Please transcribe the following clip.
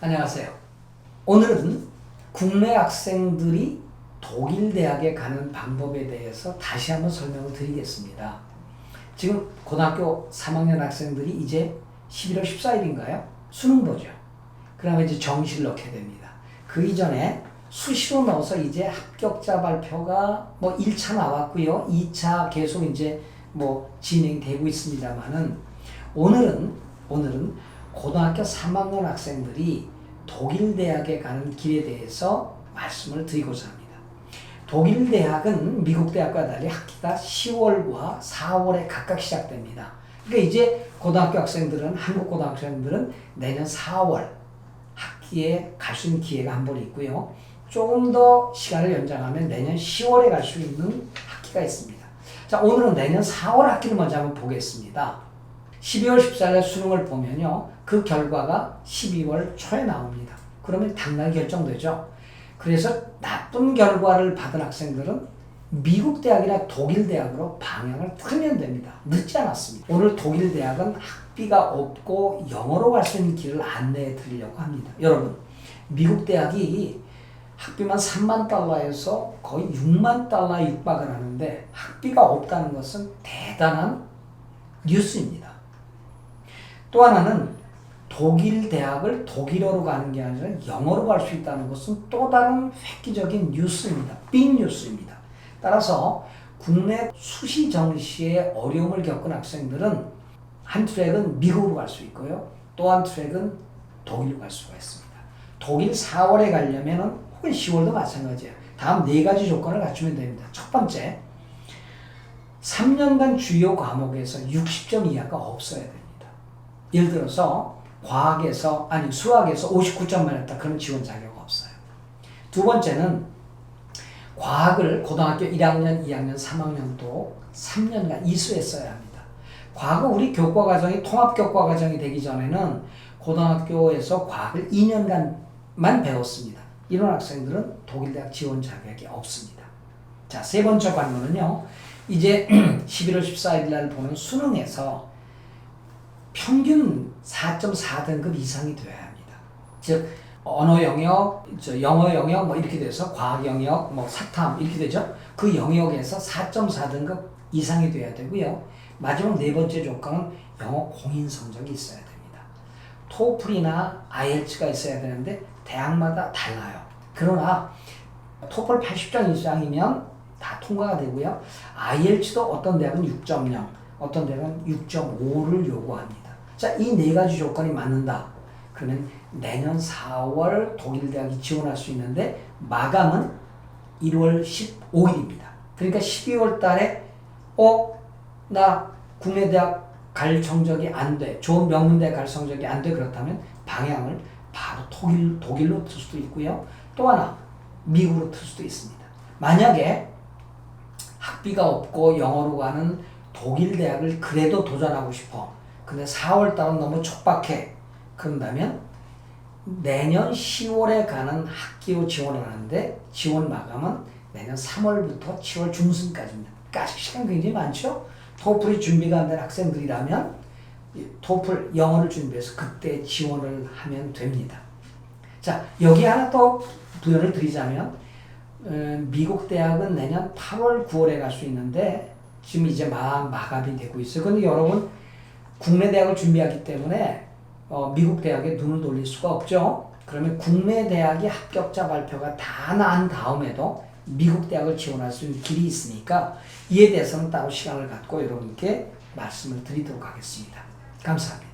안녕하세요. 오늘은 국내 학생들이 독일 대학에 가는 방법에 대해서 다시 한번 설명을 드리겠습니다. 지금 고등학교 3학년 학생들이 이제 11월 14일인가요? 수능 보죠. 그러면 이제 정시를 넣게 됩니다. 그 이전에 수시로 넣어서 이제 합격자 발표가 뭐 1차 나왔고요. 2차 계속 이제 뭐 진행되고 있습니다만은 오늘은 오늘은 고등학교 3학년 학생들이 독일 대학에 가는 길에 대해서 말씀을 드리고자 합니다. 독일 대학은 미국 대학과 달리 학기가 10월과 4월에 각각 시작됩니다. 그러니까 이제 고등학교 학생들은 한국 고등학생들은 내년 4월 학기에 갈 수 있는 기회가 한 번 있고요. 조금 더 시간을 연장하면 내년 10월에 갈 수 있는 학기가 있습니다. 자, 오늘은 내년 4월 학기를 먼저 한번 보겠습니다. 12월 14일 수능을 보면요. 그 결과가 12월 초에 나옵니다. 그러면 당날 결정되죠. 그래서 나쁜 결과를 받은 학생들은 미국 대학이나 독일 대학으로 방향을 틀면 됩니다. 늦지 않았습니다. 오늘 독일 대학은 학비가 없고 영어로 갈 수 있는 길을 안내해 드리려고 합니다. 여러분, 미국 대학이 학비만 3만 달러에서 거의 6만 달러에 육박을 하는데 학비가 없다는 것은 대단한 뉴스입니다. 또 하나는 독일 대학을 독일어로 가는 게 아니라 영어로 갈 수 있다는 것은 또 다른 획기적인 뉴스입니다. 빅 뉴스입니다. 따라서 국내 수시 정시에 어려움을 겪은 학생들은 한 트랙은 미국으로 갈 수 있고요. 또 한 트랙은 독일로 갈 수가 있습니다. 독일 4월에 가려면 혹은 10월도 마찬가지예요. 다음 네 가지 조건을 갖추면 됩니다. 첫 번째, 3년간 주요 과목에서 60점 이하가 없어야 됩니다. 예를 들어서 과학에서 아니 수학에서 59점 맞았다 그럼 지원 자격 없어요. 두 번째는 과학을 고등학교 1학년, 2학년, 3학년도 3년간 이수했어야 합니다. 과거 우리 교과 과정이 통합 교과 과정이 되기 전에는 고등학교에서 과학을 2년간만 배웠습니다. 이런 학생들은 독일 대학 지원 자격이 없습니다. 자, 세 번째 관문은요. 이제 11월 14일 날 보는 수능에서 평균 4.4등급 이상이 돼야 합니다. 즉 언어 영역, 저 영어 영역 뭐 이렇게 돼서 과학 영역, 뭐 사탐 이렇게 되죠. 그 영역에서 4.4등급 이상이 돼야 되고요. 마지막 네 번째 조건은 영어 공인 성적이 있어야 됩니다. 토플이나 IELTS가 있어야 되는데 대학마다 달라요. 그러나 토플 80점 이상이면 다 통과가 되고요. IELTS도 어떤 대학은 6.0, 어떤 대학은 6.5를 요구합니다. 자, 이 네 가지 조건이 맞는다. 그러면 내년 4월 독일 대학이 지원할 수 있는데 마감은 1월 15일입니다. 그러니까 12월 달에 어, 나 국내 대학 갈 성적이 안 돼. 좋은 명문대 갈 성적이 안 돼. 그렇다면 방향을 바로 독일, 독일로 틀 수도 있고요. 또 하나, 미국으로 틀 수도 있습니다. 만약에 학비가 없고 영어로 가는 독일 대학을 그래도 도전하고 싶어. 근데 4월 달은 너무 촉박해. 그런다면 내년 10월에 가는 학기로 지원을 하는데 지원 마감은 내년 3월부터 7월 중순까지입니다. 아직 시간 굉장히 많죠? 토플이 준비가 안 된 학생들이라면 토플 영어를 준비해서 그때 지원을 하면 됩니다. 자, 여기 하나 더 부연을 드리자면 어, 미국 대학은 내년 8월, 9월에 갈 수 있는데 지금 이제 막 마감이 되고 있어요. 근데 여러분 국내 대학을 준비하기 때문에 어, 미국 대학에 눈을 돌릴 수가 없죠. 그러면 국내 대학의 합격자 발표가 다 난 다음에도 미국 대학을 지원할 수 있는 길이 있으니까 이에 대해서는 따로 시간을 갖고 여러분께 말씀을 드리도록 하겠습니다. 감사합니다.